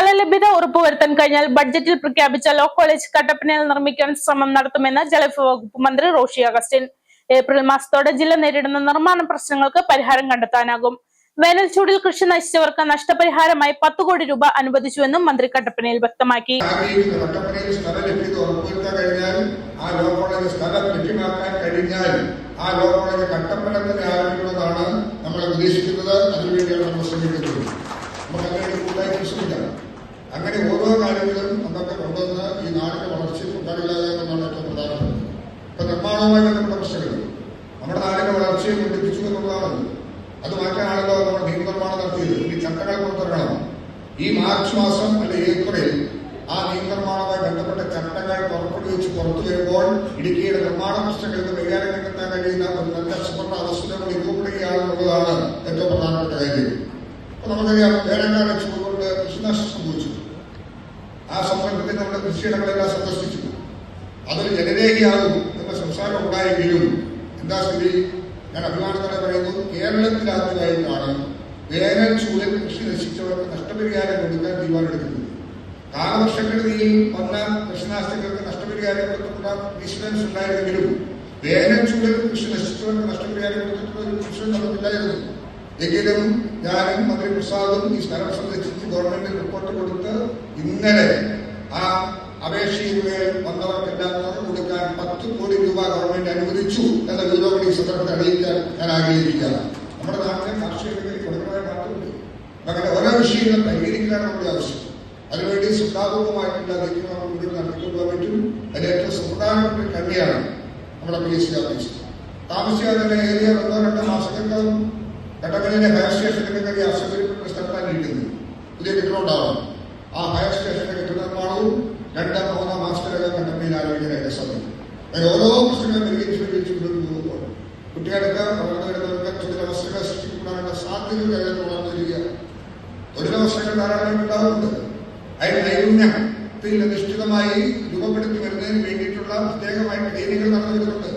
സ്ഥലലഭ്യത ഉറപ്പുവരുത്താൻ കഴിഞ്ഞാൽ ബഡ്ജറ്റിൽ പ്രഖ്യാപിച്ച ലോ കോളേജ് കട്ടപ്പനയിൽ നിർമ്മിക്കാൻ ശ്രമം നടത്തുമെന്ന് ജലവിഭവ വകുപ്പ് മന്ത്രി റോഷി അഗസ്റ്റിൻ. ഏപ്രിൽ മാസത്തോടെ ജില്ല നേരിടുന്ന നിർമ്മാണ പ്രശ്നങ്ങൾക്ക് പരിഹാരം കണ്ടെത്താനാകും. വേനൽ ചൂടിൽ കൃഷി നശിച്ചവർക്ക് നഷ്ടപരിഹാരമായി പത്ത് കോടി രൂപ അനുവദിച്ചുവെന്നും മന്ത്രി കട്ടപ്പനയിൽ വ്യക്തമാക്കി. ആ ലോ കോളേജ് നമ്മൾ ഉദ്ദേശിക്കുന്നത്. അതിനുവേണ്ടിയാണ് നമ്മൾ ശ്രമിക്കുന്നത്. നമുക്ക് അങ്ങനെ ഓരോ കാര്യങ്ങളും നമുക്ക് കൊണ്ടുവന്ന് ഈ നാടിന്റെ വളർച്ചയിൽ ഉണ്ടാകില്ല എന്നാണ് ഏറ്റവും പ്രധാനപ്പെട്ടത്. ഇപ്പൊ നിർമ്മാണവുമായി ബന്ധപ്പെട്ട പ്രശ്നങ്ങൾ. നമ്മുടെ നാടിന്റെ വളർച്ചയെ ബന്ധിപ്പിച്ചു എന്നുള്ളതാണ്. അത് മാറ്റാനാണല്ലോ നമ്മൾ നിയമനിർമ്മാണം നടത്തിയത്. ഈ ചട്ടങ്ങൾ പുറത്തിറങ്ങണം ഈ മാർച്ച് മാസം അല്ലെ ഏപ്രിൽ ആ നിയമനിർമ്മാണവുമായി ബന്ധപ്പെട്ട ചട്ടങ്ങൾ പുറപ്പെടുവിച്ച് പുറത്തു വരുമ്പോൾ ഇടുക്കിയുടെ നിർമ്മാണ പ്രശ്നങ്ങൾക്ക് കൈകാര്യം കണ്ടെത്താൻ കഴിയുന്ന ഒരു നല്ല സുവർണ അവസരങ്ങൾ രൂപപ്പെടുകയാണെന്നുള്ളതാണ് ഏറ്റവും പ്രധാനപ്പെട്ട കാര്യം. അപ്പൊ നമുക്കറിയാം വേനൽക്കാലം ചൂടുകൊണ്ട് കൃഷി സംഭവിച്ചു ആ സന്ദർഭത്തിൽ നമ്മുടെ കൃഷിയിടങ്ങളെല്ലാം സന്ദർശിച്ചു അതൊരു ജനരേഖയാകും എന്ന സംസാരം ഉണ്ടായെങ്കിലും എന്താ സ്ഥിതി? ഞാൻ അഭിമാനത്തോടെ പറയുന്നു കേരളത്തിലാദ്യമായിട്ടാണ് വേനൽ ചൂടിൽ കൃഷി നശിച്ചവർക്ക് നഷ്ടപരിഹാരം കൊടുക്കാൻ തീരുമാനമെടുക്കുന്നത്. കാലവർഷക്കെടുതിയിൽ വന്ന കൃഷിനാശങ്ങൾക്ക് നഷ്ടപരിഹാരം കൊടുത്തിട്ടുള്ള ഇൻഷുറൻസ് ഉണ്ടായിരുന്നെങ്കിലും വേനൽ ചൂടിൽ കൃഷി നശിച്ചവർക്ക് നഷ്ടപരിഹാരം കൊടുത്തിട്ടുള്ള ഒരു ഇൻഷുറൻസ് നമുക്കില്ലായിരുന്നു എങ്കിലും ഞാനും മന്ത്രി പ്രസാദും ഈ സ്ഥലം സന്ദർശിച്ച് ഗവൺമെന്റ് റിപ്പോർട്ട് കൊടുത്ത് ഇന്നലെ ആ അപേക്ഷയിലൂടെ വന്നവർക്കെല്ലാം തുറന്നു കൊടുക്കാൻ പത്ത് കോടി രൂപ ഗവൺമെന്റ് അനുവദിച്ചു എന്ന വിവരം ഈ സന്ദർഭത്തിൽ അറിയിക്കാൻ ഞാൻ ആഗ്രഹിക്കുകയാണ്. നമ്മുടെ നാട്ടിലെ കാർഷിക മേഖലയിൽ കൊടുക്കുന്നതായ മാറ്റമുണ്ട്. അങ്ങനെ ഓരോ വിഷയങ്ങളും പരിഹരിക്കാനാണ് നമ്മുടെ ആവശ്യം. അതിനുവേണ്ടി ശ്രദ്ധാപൂർവമായിട്ടുള്ള നീക്കങ്ങൾ മുന്നോട്ട് നടത്തിക്കൊണ്ടുപോകാൻ പറ്റും. അതിൽ ഏറ്റവും സുപ്രധാനപ്പെട്ട കണ്ണിയാണ് നമ്മുടെ പി എസ് സി ഓഫീസ്. താമസിക്കാതെ ഏരിയ ഒന്നോ രണ്ടോ മാസങ്ങൾക്കകം കട്ടപ്പനയിലെ ഫയർ സ്റ്റേഷനിലേക്ക് കയറി അസൗകര്യപ്പെട്ട സ്ഥലത്താണ് ഇരിക്കുന്നത് പുതിയ ആ ഫയർ സ്റ്റേഷന്റെ കെട്ടിട നിർമ്മാണവും രണ്ടാം മൂന്നാം മാസത്തിനകം കട്ടപ്പനയിൽ ആരംഭിക്കാനായിട്ട് സമയം അങ്ങനെ ഓരോ പ്രശ്നങ്ങളും പരിഹരിച്ചു പരിഹരിച്ച് പോകുമ്പോൾ കുട്ടികൾക്ക് അവരുടെ തൊഴിലവസരങ്ങൾ സൃഷ്ടിക്കപ്പെടാനുള്ള സാധ്യതകൾ വളർന്നു തൊഴിലവസരങ്ങൾ ധാരാളം ഉണ്ടാകുന്നുണ്ട് അതിന് നൈപുണ്യത്തിൽ അധിഷ്ഠിതമായി രൂപപ്പെടുത്തി വരുന്നതിന് വേണ്ടിയിട്ടുള്ള പ്രത്യേകമായിട്ട് ട്രെയിനിങ്ങൾ നടന്നു വരുന്നുണ്ട്